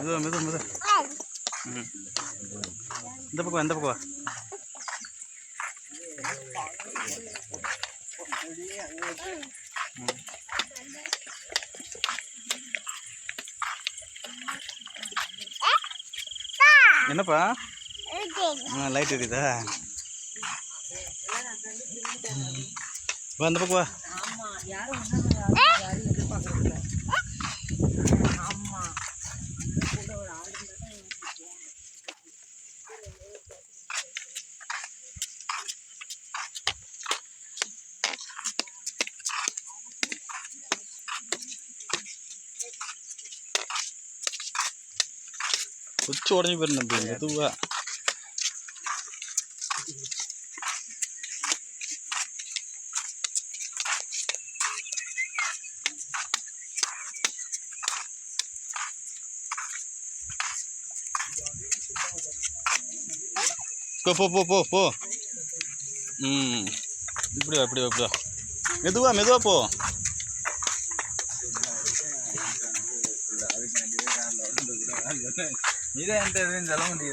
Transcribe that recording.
மெதுவா மெதுவா மெதுவா ம் இந்த பக்கம் வா, இந்த பக்கம் வா. என்னப்பா? ஆ லைட் எரியுதா? வா அந்த பக்கம் வா. குச்சி உடஞ்சி போயிருந்தேன் தம்பி மெதுவா. போ போ போ போ ம். இப்படி வா இப்படி வா மெதுவா மெதுவா போ. நீதான் ఇదే అంటే ఎలా ఉంది